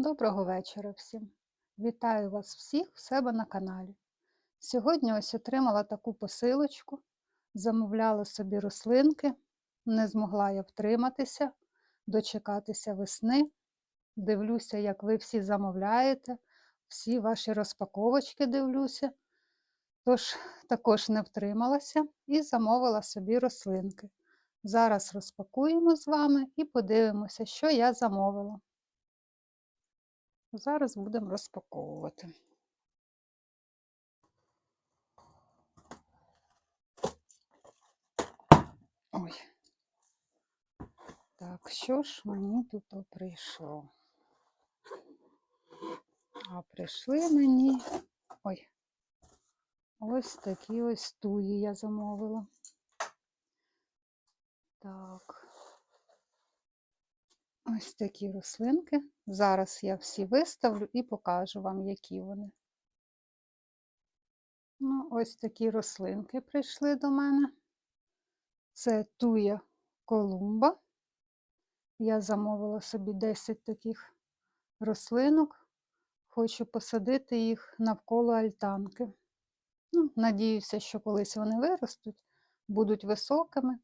Доброго вечора всім! Вітаю вас всіх в себе на каналі. Сьогодні ось отримала таку посилочку, замовляла собі рослинки, не змогла я втриматися, дочекатися весни. Дивлюся, як ви всі замовляєте, всі ваші розпаковочки дивлюся. Тож також не втрималася і замовила собі рослинки. Зараз розпакуємо з вами і подивимося, що я замовила. Зараз будемо розпаковувати. Ой. Так, що ж мені тут прийшло? А прийшли мені. Ой, ось такі ось туї я замовила. Так. Ось такі рослинки. Зараз я всі виставлю і покажу вам, які вони. Ну, ось такі рослинки прийшли до мене. Це туя колумба. Я замовила собі 10 таких рослинок. Хочу посадити їх навколо альтанки. Ну, Надіюся, що колись вони виростуть, будуть високими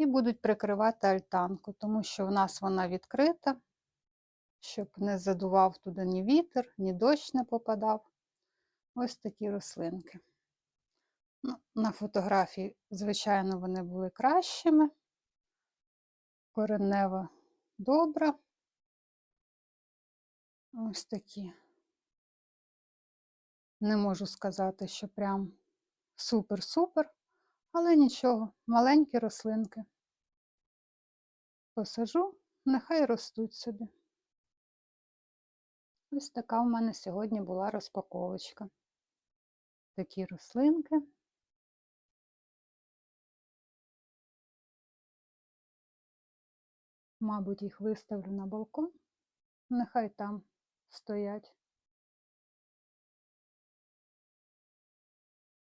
і будуть прикривати альтанку, тому що в нас вона відкрита, щоб не задував туди ні вітер, ні дощ не попадав. Ось такі рослинки. Ну, На фотографії, звичайно, вони були кращими. Коренева добра. Ось такі. Не можу сказати, що прям супер-супер, але нічого, маленькі рослинки. Посажу, нехай ростуть собі. Ось така в мене сьогодні була розпаковочка. Такі рослинки. Мабуть, їх виставлю на балкон, нехай там стоять,